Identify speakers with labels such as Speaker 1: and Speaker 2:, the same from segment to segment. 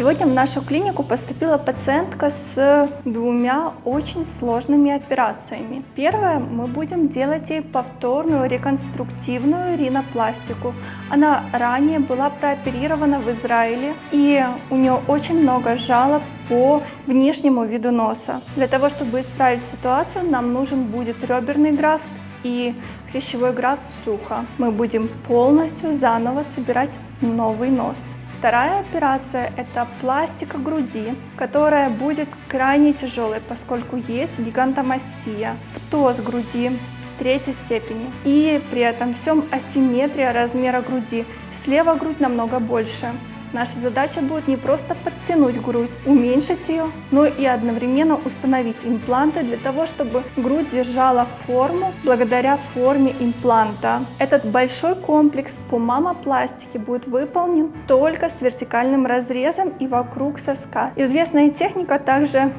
Speaker 1: Сегодня в нашу клинику поступила пациентка с двумя очень сложными операциями. Первое, мы будем делать ей повторную реконструктивную ринопластику. Она ранее была прооперирована в Израиле, и у нее очень много жалоб по внешнему виду носа. Для того, чтобы исправить ситуацию, нам нужен будет реберный графт и хрящевой графт сухо. Мы будем полностью заново собирать новый нос. Вторая операция – это пластика груди, которая будет крайне тяжелой, поскольку есть гигантомастия, птоз груди третьей степени. И при этом всем асимметрия размера груди. Слева грудь намного больше. Наша задача будет не просто подтянуть грудь, уменьшить ее, но и одновременно установить импланты для того, чтобы грудь держала форму благодаря форме импланта. Этот большой комплекс по мамопластике будет выполнен только с вертикальным разрезом и вокруг соска. Известная техника также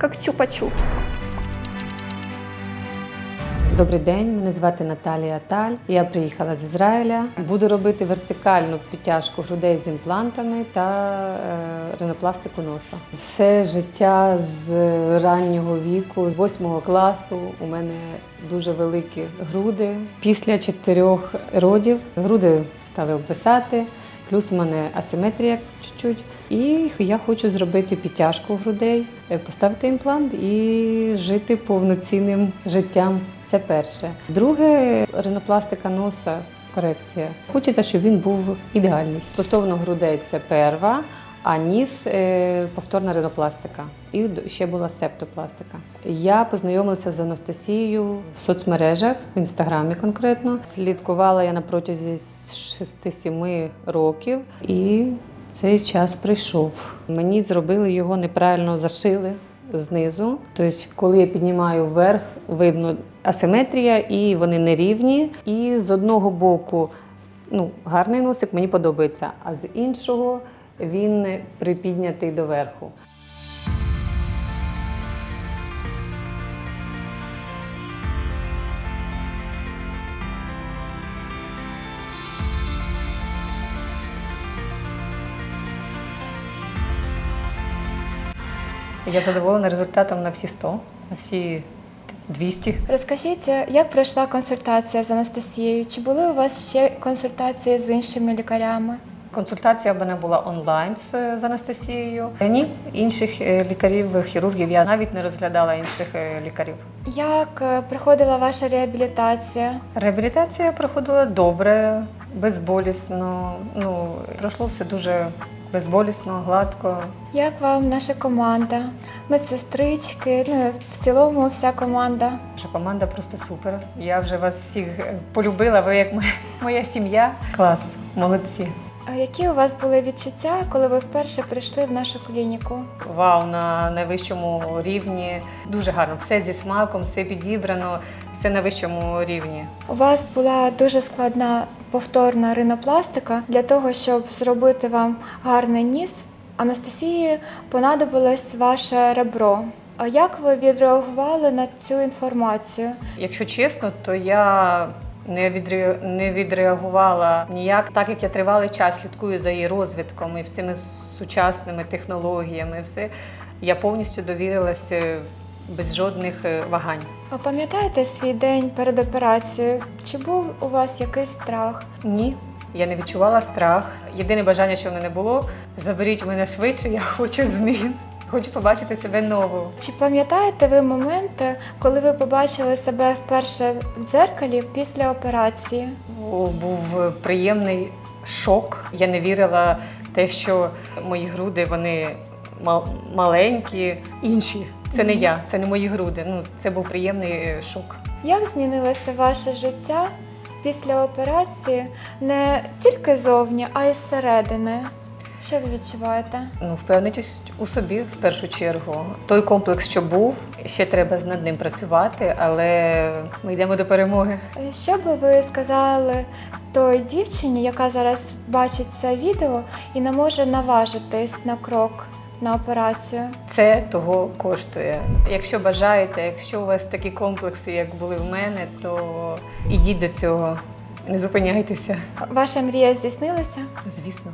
Speaker 1: как чупа-чупс.
Speaker 2: Добрий день, мене звати Наталія Таль. Я приїхала з Ізраїля. Буду робити вертикальну підтяжку грудей з імплантами та е, ринопластику носа. Все життя з раннього віку, з восьмого класу, у мене дуже великі груди. Після чотирьох родів груди стали обвисати. Плюс у мене асиметрія чуть-чуть. І я хочу зробити підтяжку грудей, е, поставити імплант і жити повноцінним життям. Це перше. Друге, ринопластика носа, корекція. Хочеться, щоб він був ідеальний. Стосовно грудей це перва, а ніс е, повторна ринопластика. І ще була септопластика. Я познайомилася з Анастасією в соцмережах, в інстаграмі конкретно. Слідкувала я на протязі 6-7 років і цей час прийшов. Мені зробили його неправильно зашили знизу. Тобто, коли я піднімаю вверх, видно асиметрія, і вони нерівні. І з одного боку ну, гарний носик мені подобається, а з іншого він припіднятий доверху. Я задоволена результатом на всі 100, на всі 200.
Speaker 3: Розкажіть, як пройшла консультація з Анастасією? Чи були у вас ще консультації з іншими лікарями?
Speaker 2: Консультація в мене була онлайн з, з Анастасією. Ні, інших е, лікарів, хірургів я навіть не розглядала інших е, лікарів.
Speaker 3: Як е, проходила ваша реабілітація?
Speaker 2: Реабілітація проходила добре, безболісно. Ну, пройшло все дуже безболісно, гладко.
Speaker 3: Як вам наша команда? Медсестрички, ну в цілому вся команда.
Speaker 2: Наша команда просто супер. Я вже вас всіх е, полюбила. Ви як моя, моя сім'я. Клас, молодці.
Speaker 3: А які у вас були відчуття, коли ви вперше прийшли в нашу клініку?
Speaker 2: Вау, на найвищому рівні. Дуже гарно. Все зі смаком, все підібрано, все на вищому рівні.
Speaker 3: У вас була дуже складна повторна ринопластика. Для того, щоб зробити вам гарний ніс, Анастасії понадобилось ваше ребро. А як ви відреагували на цю інформацію?
Speaker 2: Якщо чесно, то я не, відре... не відреагувала ніяк, так як я тривалий час слідкую за її розвитком і всіми сучасними технологіями. Все я повністю довірилася без жодних е, вагань.
Speaker 3: Ви пам'ятаєте свій день перед операцією? Чи був у вас якийсь страх?
Speaker 2: Ні, я не відчувала страх. Єдине бажання, що в мене було, заберіть мене швидше, я хочу змін. Хочу побачити себе нову.
Speaker 3: Чи пам'ятаєте ви моменти, коли ви побачили себе вперше в дзеркалі після операції?
Speaker 2: О, Був приємний шок. Я не вірила в те, що мої груди вони маленькі, інші. Це не я, це не мої груди. Ну це був приємний е, шок.
Speaker 3: Як змінилося ваше життя після операції не тільки зовні, а й зсередини? Що ви відчуваєте?
Speaker 2: Ну, впевнитись у собі в першу чергу. Той комплекс, що був, ще треба над ним працювати, але ми йдемо до перемоги.
Speaker 3: Е, Що би ви сказали той дівчині, яка зараз бачить це відео і не може наважитись на крок на операцію?
Speaker 2: Це того коштує. Якщо бажаєте, якщо у вас такі комплекси, як були в мене, то ідіть до цього, не зупиняйтеся.
Speaker 3: Ваша мрія здійснилася?
Speaker 2: Звісно.